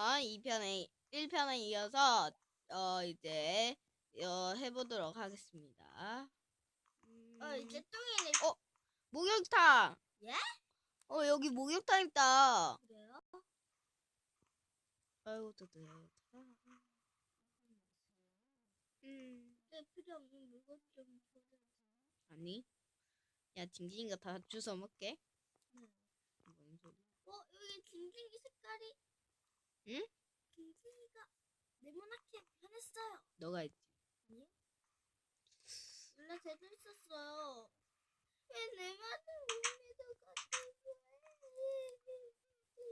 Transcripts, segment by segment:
2편에 1편에 이어서 어 이제 어, 해보도록 하겠습니다. 음, 어 이제 똥이네. 어? 목욕탕. 예? 어 여기 목욕탕 있다. 그래요? 아이고 또도 음네 필요 없는 물건 좀 줘줘. 아니. 야 징징이가 다 주워 먹게. 네. 뭔 소리? 어 여기 징징이 색깔이. 응? 징징이가 네모나게 변했어요. 너가 했지. 원래 제도 있었어요. 왜 내 말을 못 믿어가지고?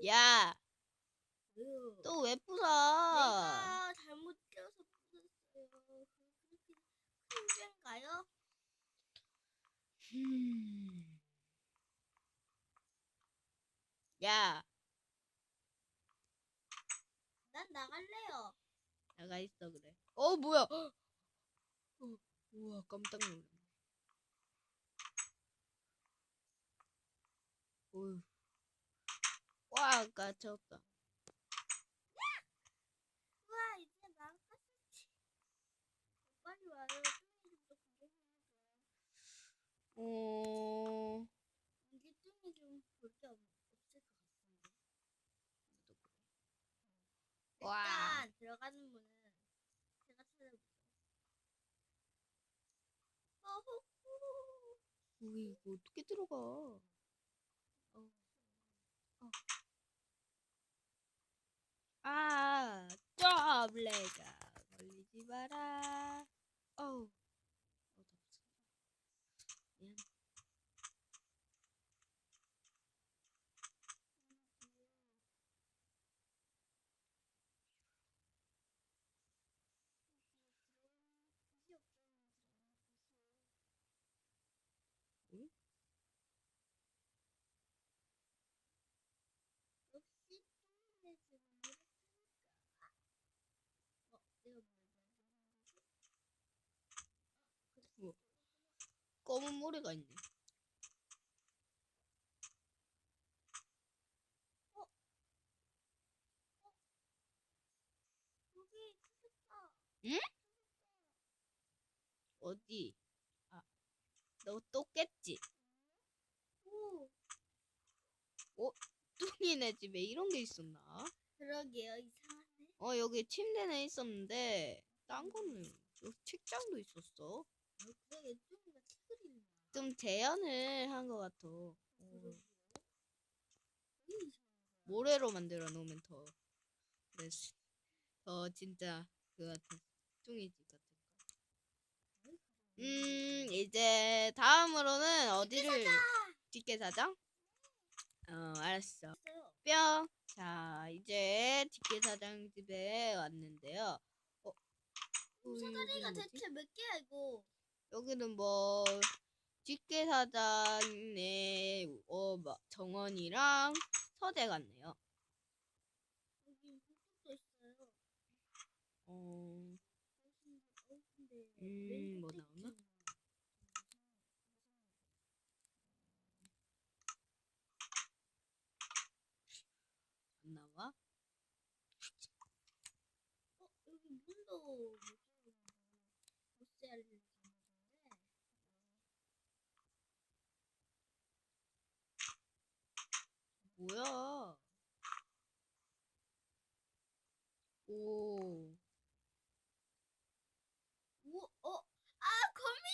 야, 왜요? 또 왜 부숴? 내가 잘못 껴서 부쉈어요. 그렇게 큰 죄인가요? 음. 야, 난 나갈래요. 나가 있어 그래. 어 뭐야? 어, 우와 깜짝 놀랐네. 어휴. 와, 까쳤다. 우와 이제 나갔지. 빨리 와요. 뚱이 좀더 구경해야죠. 어, 이제 뚱이 좀 볼게 없을 것 같은데. 와. 일단 들어가는 문은 제가 찾아볼게요. 어허. 우리 이거 어떻게 들어가? 어. 어. 아, 쪼블레가 걸리지 마라. 어우. 어, 내가 뭘 검은 모래가 있네. 여기 찾았다. 어디? 아, 너 또 깼지? 오, 뚱이네 집에 이런 게 있었나? 그러게요. 이상하네. 어, 여기 침대는 있었는데, 딴 거는, 여기 책장도 있었어. 어, 그러게 뚱이가 책을 읽나. 좀 재현을 한 것 같아. 어, 그러게요. 왜 이상한 거야? 모래로 만들어 놓으면 더, 그래서, 더 진짜, 그 같은, 뚱이 집 같은 거. 음, 이제, 다음으로는 어디를, 뒷계사장? 어, 알았어. 뿅. 자, 이제 뒷계사장 집에 왔는데요. 어, 어, 사다리가 여기는 뭐지? 대체 몇 개야 이거? 여기는 뭐 뒷계사장의 어, 막 정원이랑 서재 같네요. 여기 불뚝도 있어요. 어, 음, 뭐 나오나? 안 나와? 어 여기 문도 못세를 담아줬네. 뭐야? 오, 오, 어, 아 거미.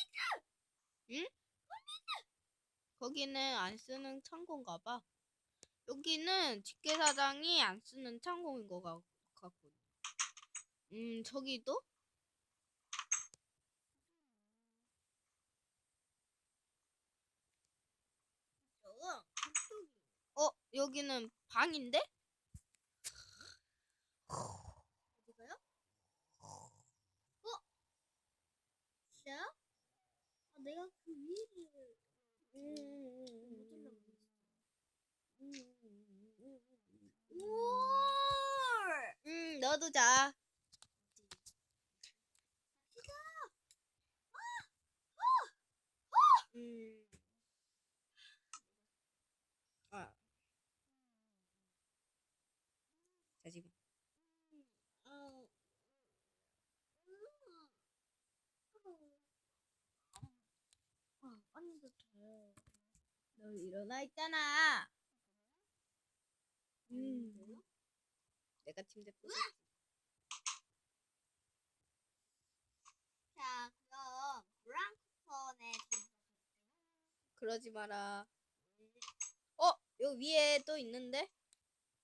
거기는 안 쓰는 창고인가 봐. 여기는 뒷계사장이 안 쓰는 창고인 것 같- 같군. 음, 저기도? 어, 여기는 방인데? 어디가요? 어? 진짜요? 아 내가 그 위를 놔두자. 음. 아. 자, 지금. 너 일어나 있잖아. 음. 내가 침대 부수. 그러지 마라. 어, 여기 위에 또 있는데?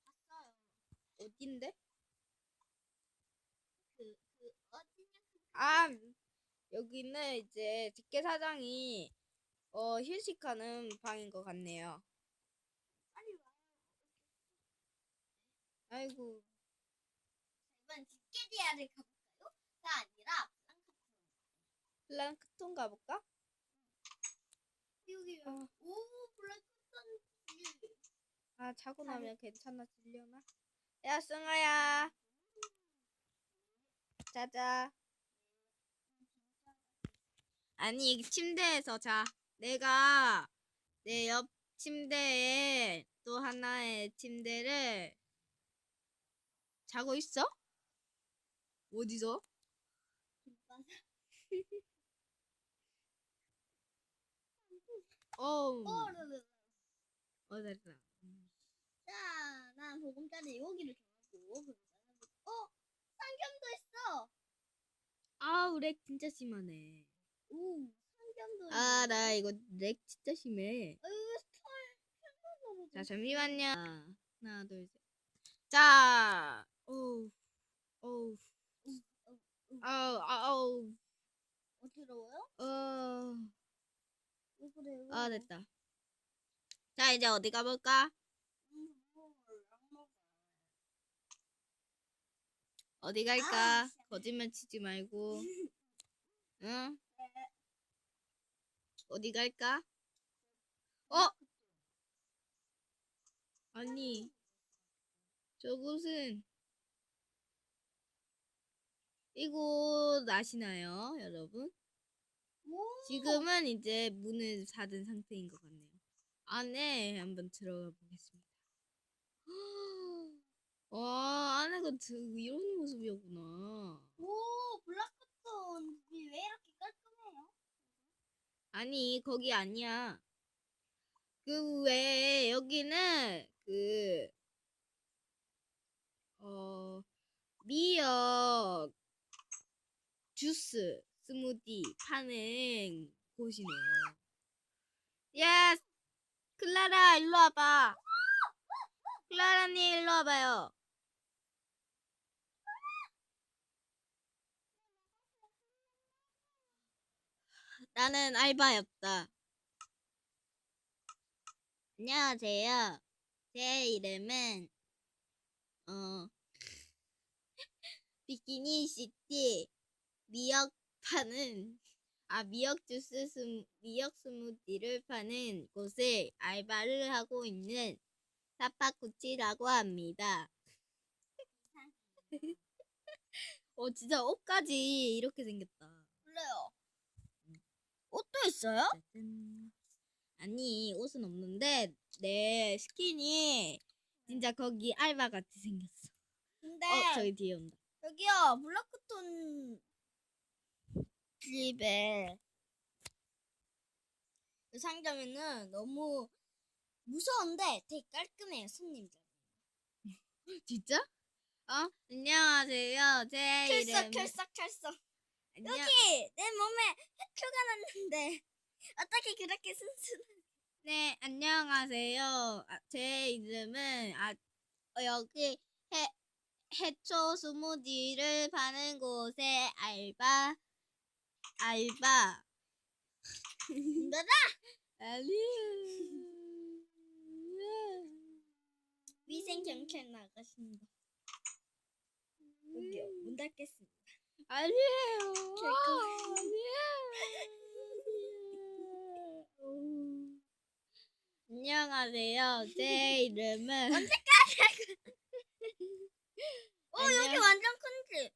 봤어요. 어딘데? 그, 그, 어디냐? 아, 여기는 이제 직계 사장이 어, 휴식하는 방인 것 같네요. 빨리 와요. 아이고, 이번 집게디아를 가볼까요? 가 아니라 브랑크톤. 플랑크톤 가볼까? 여기, 어. 오, 브랑크톤. 아, 자고 잘- 나면 괜찮아지려나? 야, 승아야. 자자. 아니, 이 침대에서 자. 내가 내 옆 침대에 또 하나의 침대를 자고 있어? 어디서? 어, 어, 르르. 어, 됐다. 자, 난 보금자리 여기를 정하고, 보금자리. 어, 상점도 있어. 아, 렉 진짜 심하네. 오, 상점도 있어. 아, 나 이거 렉 진짜 심해. 어이구, 스털. 편안하고 자, 잠시만요. 하나, 둘, 셋. 자, 어우, 어우, 아우, 아우, 어지러워요? 어, 아, 됐다. 자, 이제 어디 가볼까? 어디 갈까? 아, 거짓말 치지 말고. 응? 어디 갈까? 어? 아니, 저곳은 이곳 아시나요, 여러분? 오, 지금은 이제 문을 닫은 상태인 것 같네요. 안에 한번 들어가 보겠습니다. 와, 안에가 드- 이런 모습이었구나. 오, 집이 왜 이렇게 깔끔해요? 아니, 거기 아니야. 그 외에 여기는 그, 어, 미역 주스, 스무디 파는 곳이네요. 야, 클라라, 일로 와봐. 클라라님, 일로 와봐요. 나는 알바였다. 안녕하세요. 제 이름은 어 비키니 시티 미역 파는 아 미역 주스 스 미역 스무디를 파는 곳에 알바를 하고 있는 사파쿠치라고 합니다. 어 진짜 옷까지 이렇게 생겼다. 그래요. 옷도 있어요? 짜잔. 아니 옷은 없는데 내 스킨이 진짜 거기 알바 같이 생겼어. 근데 어 저기 뒤에 온다. 여기요 블랙스톤 집에 그 상점에는 너무 무서운데 되게 깔끔해요 손님들. 진짜? 어 안녕하세요. 제 이름 철썩 철썩. 안녕. 여기 내 몸에 해초가 났는데 어떻게 그렇게 순순한? 네 안녕하세요. 아, 제 이름은 아 어, 여기 해 해초 스무디를 파는 곳에 알바 알바 나다 아니요. 위생 경찰 나가신다. 여기요 문 닫겠습니다. 아니에요. 아니에요. 안녕하세요. 제 이름은 어 여기 안녕. 완전 큰 집.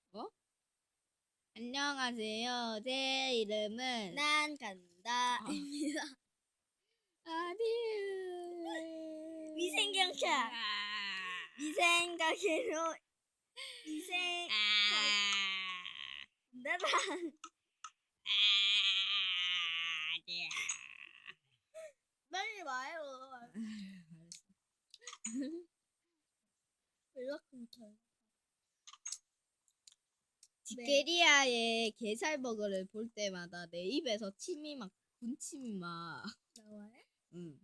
안녕하세요. 제 이름은 난 간다입니다. 아니에요. 위생 경찰. 아. 위생 가게로 위생 아. 빨리 와요. 알았어. 연락부터. 지게리아의 게살버거를 볼 때마다 내 입에서 침이 막 군침이 막. 나와요? 응.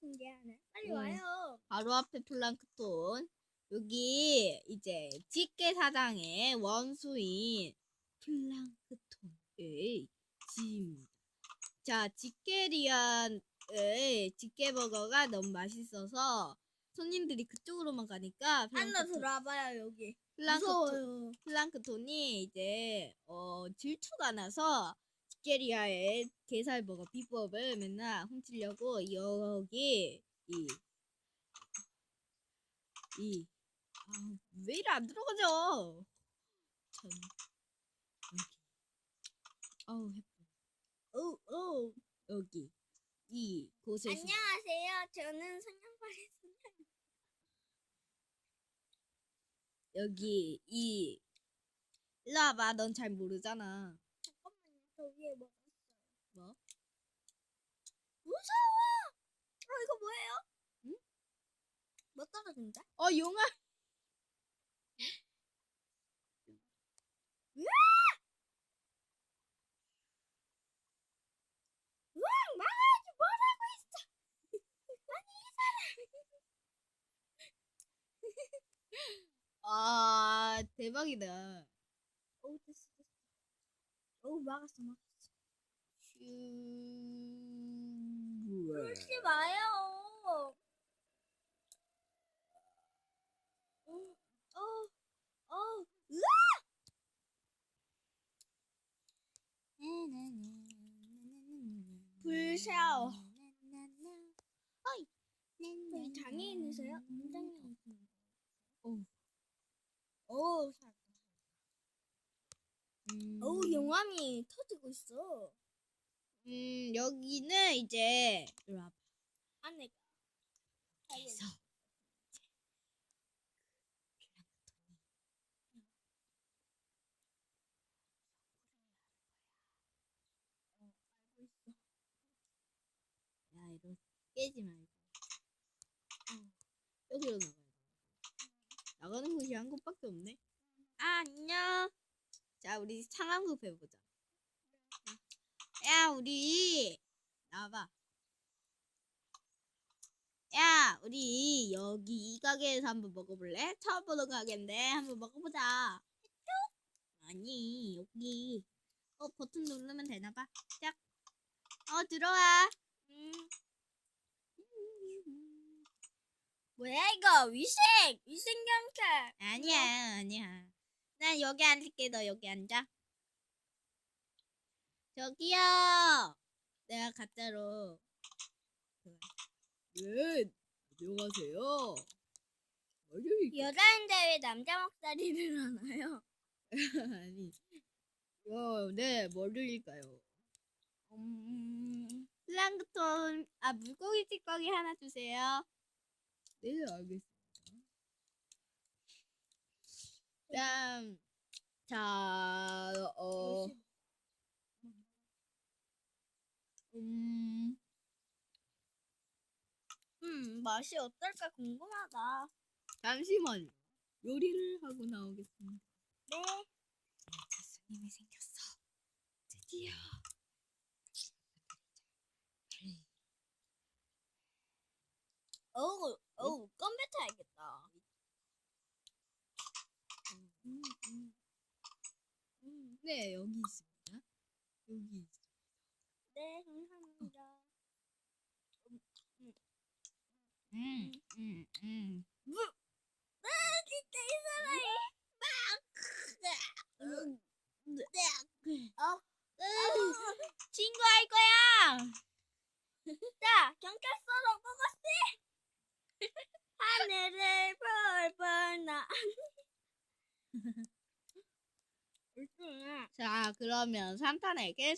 신기하네. 빨리 응. 와요. 바로 앞에 플랑크톤. 여기 이제 집게 사장의 원수인 플랑크톤의 집입니다. 자, 집게리안의 집게버거가 너무 맛있어서 손님들이 그쪽으로만 가니까 안나 플랑크톤, 들어와봐요 여기. 플랑크톤, 무서워요. 플랑크톤이 이제 어, 질투가 나서 집게리아의 게살버거 비법을 맨날 훔치려고 여기 이 이, 아, 왜 이래 안 들어가죠? 참, 여기. 어우. 어우, 어우, 여기. 이 곳에서. 안녕하세요. 저는 성냥팔이 선장. 여기, 이. 일로 와봐, 넌 잘 모르잖아. 잠깐만요. 저 위에 뭐 있어요? 뭐? 무서워. 어 이거 뭐예요? 응? 뭐 떨어진다? 어, 용아! 으악 막아야지 뭐라고 있어. 아니 이 사람. 아, 대박이다. 어우 됐어 됐어. 어우 막았어 막았어. 슈. 울지 마요. 어, 어, 어! 불샤워. 어이. 장애인이세요? 장애인. 어우. 어우, 살- 음. 용암이 터지고 있어. 음, 여기는 이제 이리 와봐. 야, 이거 깨지 말고. 어, 여기로 나가야 돼. 나가는 곳이 한 곳밖에 없네. 아, 안녕. 자, 우리 상황극 해보자. 야, 우리 나와봐. 야, 우리 여기 이 가게에서 한번 먹어볼래? 처음 보는 가게인데 한번 먹어보자. 아니, 여기. 어, 버튼 누르면 되나봐. 짝. 어, 들어와. 음. 뭐야 이거 위생 위생 경찰. 아니야, 아니야. 난 여기 앉을게. 너 여기 앉아. 저기요. 내가 가짜로. 네, 안녕하세요. 아니, 여자인데 왜 남자 목소리를 하나요? 아니. 어, 네, 뭐 드릴까요? 음, 플랑크톤, 아, 물고기 찌꺼기 하나 주세요. 네, 알겠습니다. 다 음, 자, 어, 음, 음 맛이 어떨까 궁금하다. 잠시만요. 요리를 하고 나오겠습니다. 네. 스님이 생겼어. 드디어. 어우 어우 껌배터 알겠다. 음, 음. 음, 네, 여기 있습니다. 여기 있습니다. 네 감사합니다. 음, 음, 음. 아 진짜 이 사람이 막. 어. 친구할 거야. 자 경찰서로 고고씨. 하늘을 펄펄 나. 자, 그러면 산타에게